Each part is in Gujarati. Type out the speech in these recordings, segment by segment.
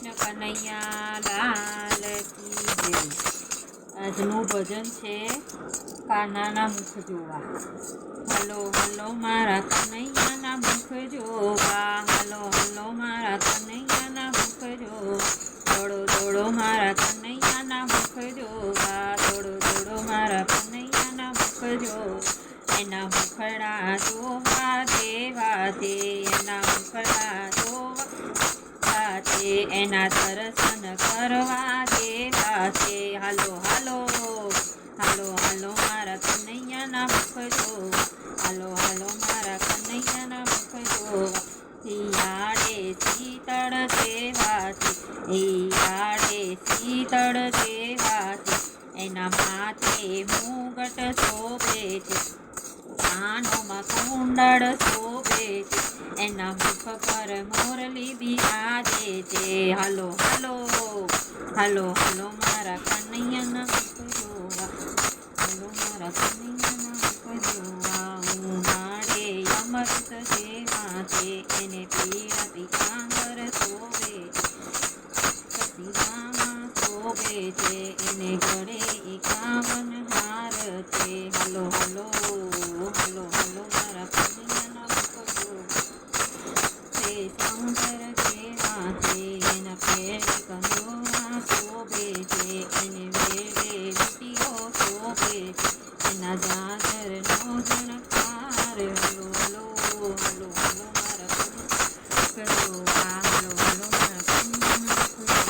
કૃષ્ણ કનૈયા લાલ કી જય. આજનું ભજન છે કાનાના મુખ જોવા. હલો હલો મારા કનૈયાના મુખ જોવા. હલો હલો મારા કનૈયાના મુખ જોવા. દોડો દોડો મારા કનૈયાના મુખ જોવા. દોડો દોડો મારા કનૈયાના મુખ જોવા. એના મુખડા જોવા દેવા દે, એના મુખડા છે, એના દર્શન કરવા દેવા છે. હાલો હાલો હાલો હાલો, મારા કનૈયાના મુખ જોવા હાલો હાલો, મારા કનૈયાના મુખ જોવા શિયાળે શીતળ દેવા છે શિયાળે શીતળ દેવા છે. એના માથે મુગટ શોભે છે. કાનોમાં કુંડળ શોભે છે, એના મુખ પર મોરલી બિરાજે છે. હલો હલો હલો હલો, મારા કનૈયાના જોવા. હલો, મારા કનૈયાના જોવા. ઉનાળે અમૃત જેવા છે, એને પીળા પીતાંબર શોભે કતિરામાં શોભે છે, એને ગળે એકાવન હાર જોવા તે સૌંદર જેવા છે એના પેરે કમળોમાં શોભે છે એને વેડે વીટીઓ શોભે છે એના જાજરનો જણકાર હલો હલો હલો હલો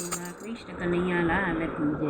મારા કૃષ્ણ કનૈયા લાલ કી જય